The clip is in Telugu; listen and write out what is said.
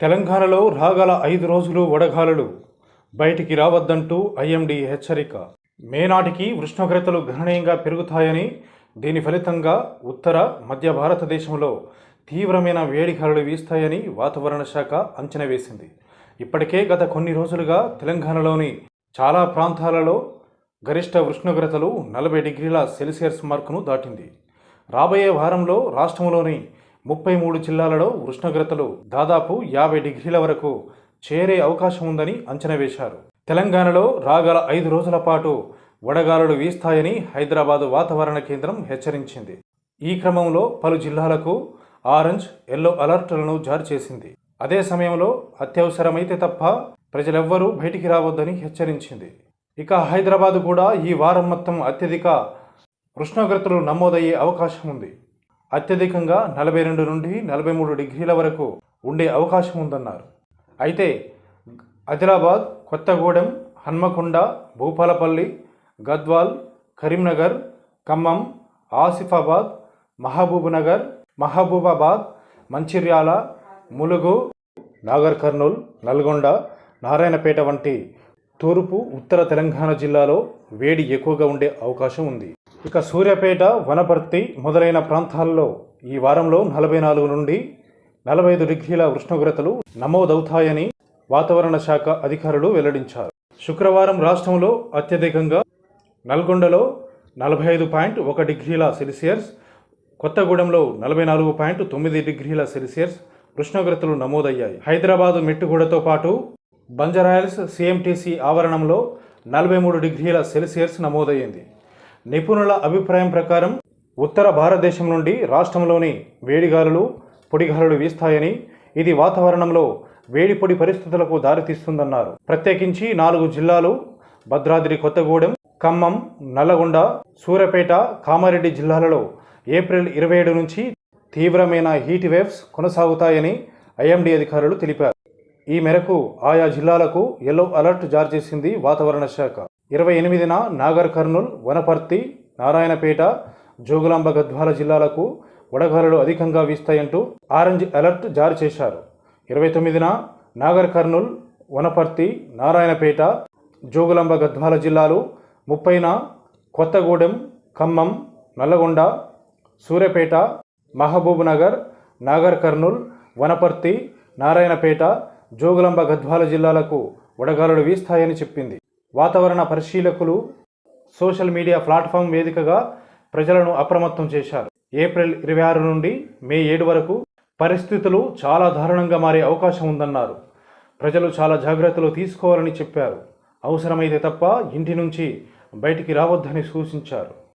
తెలంగాణలో రాగల ఐదు రోజులు వడగాలులు. బయటికి రావద్దంటూ ఐఎండీ హెచ్చరిక. మే నాటికి ఉష్ణోగ్రతలు గణనీయంగా పెరుగుతాయని దీని ఫలితంగా ఉత్తర మధ్య భారతదేశంలో తీవ్రమైన వేడిగాలులు వీస్తాయని వాతావరణ శాఖ అంచనా వేసింది. ఇప్పటికే గత కొన్ని రోజులుగా తెలంగాణలోని చాలా ప్రాంతాలలో గరిష్ట ఉష్ణోగ్రతలు నలభై డిగ్రీల సెల్సియస్ మార్కును దాటింది. రాబోయే వారంలో రాష్ట్రంలోని ముప్పై మూడు జిల్లాలలో ఉష్ణోగ్రతలు దాదాపు యాభై డిగ్రీల వరకు చేరే అవకాశం ఉందని అంచనా వేశారు. తెలంగాణలో రాగల ఐదు రోజుల పాటు వడగాలులు వీస్తాయని హైదరాబాదు వాతావరణ కేంద్రం హెచ్చరించింది. ఈ క్రమంలో పలు జిల్లాలకు ఆరెంజ్ ఎల్లో అలర్ట్లను జారీ చేసింది. అదే సమయంలో అత్యవసరమైతే తప్ప ప్రజలెవ్వరూ బయటికి రావద్దని హెచ్చరించింది. ఇక హైదరాబాద్ కూడా ఈ వారం మొత్తం అత్యధిక ఉష్ణోగ్రతలు నమోదయ్యే అవకాశం ఉంది. అత్యధికంగా నలభై రెండు నుండి నలభై మూడు డిగ్రీల వరకు ఉండే అవకాశం ఉందన్నారు. అయితే ఆదిలాబాద్ కొత్తగూడెం హన్మకొండ భూపాలపల్లి గద్వాల్ కరీంనగర్ ఖమ్మం ఆసిఫాబాద్ మహబూబ్నగర్ మహబూబాబాద్ మంచిర్యాల ములుగు నాగర్ కర్నూల్ నల్గొండ నారాయణపేట వంటి తూర్పు ఉత్తర తెలంగాణ జిల్లాలో వేడి ఎక్కువగా ఉండే అవకాశం ఉంది. ఇక సూర్యాపేట వనపర్తి మొదలైన ప్రాంతాల్లో ఈ వారంలో నలభై నాలుగు నుండి నలభై ఐదు డిగ్రీల ఉష్ణోగ్రతలు నమోదవుతాయని వాతావరణ శాఖ అధికారులు వెల్లడించారు. శుక్రవారం రాష్ట్రంలో అత్యధికంగా నల్గొండలో నలభై ఐదు పాయింట్ ఒక డిగ్రీల సెల్సియస్ కొత్తగూడెంలో నలభై నాలుగు పాయింట్ తొమ్మిది డిగ్రీల సెల్సియస్ ఉష్ణోగ్రతలు నమోదయ్యాయి. హైదరాబాదు మెట్టుగూడతో పాటు బంజరాయల్స్ సిఎంటీసీ ఆవరణంలో నలభై మూడు డిగ్రీల సెల్సియస్ నమోదయ్యింది. నిపుణుల అభిప్రాయం ప్రకారం ఉత్తర భారతదేశం నుండి రాష్ట్రంలోని వేడిగాలులు పొడిగాలులు వీస్తాయని ఇది వాతావరణంలో వేడిపొడి పరిస్థితులకు దారితీస్తుందన్నారు. ప్రత్యేకించి నాలుగు జిల్లాలు భద్రాద్రి కొత్తగూడెం ఖమ్మం నల్లగొండ సూర్యాపేట కామారెడ్డి జిల్లాలలో ఏప్రిల్ ఇరవై ఏడు నుంచి తీవ్రమైన హీట్ వేవ్స్ కొనసాగుతాయని ఐఎండీ అధికారులు తెలిపారు. ఈ మేరకు ఆయా జిల్లాలకు ఎల్లో అలర్ట్ జారీ చేసింది వాతావరణ శాఖ. ఇరవై ఎనిమిదిన నాగర్ కర్నూల్ వనపర్తి నారాయణపేట జోగులాంబ గద్వాల జిల్లాలకు వడగాలులు అధికంగా వీస్తాయంటూ ఆరెంజ్ అలర్ట్ జారీ చేశారు. ఇరవై తొమ్మిదిన నాగర్ కర్నూల్ వనపర్తి నారాయణపేట జోగులాంబ గద్వాల జిల్లాలు ముప్పైన కొత్తగూడెం ఖమ్మం నల్లగొండ సూర్యపేట మహబూబ్ నగర్ నాగర్ కర్నూల్ వనపర్తి నారాయణపేట జోగులాంబ గద్వాల జిల్లాలకు వడగాలులు వీస్తాయని చెప్పింది. వాతావరణ పరిశీలకులు సోషల్ మీడియా ప్లాట్ఫామ్ వేదికగా ప్రజలను అప్రమత్తం చేశారు. ఏప్రిల్ ఇరవై ఆరు నుండి మే ఏడు వరకు పరిస్థితులు చాలా దారుణంగా మారే అవకాశం ఉందన్నారు. ప్రజలు చాలా జాగ్రత్తలు తీసుకోవాలని చెప్పారు. అవసరమైతే తప్ప ఇంటి నుంచి బయటికి రావద్దని సూచించారు.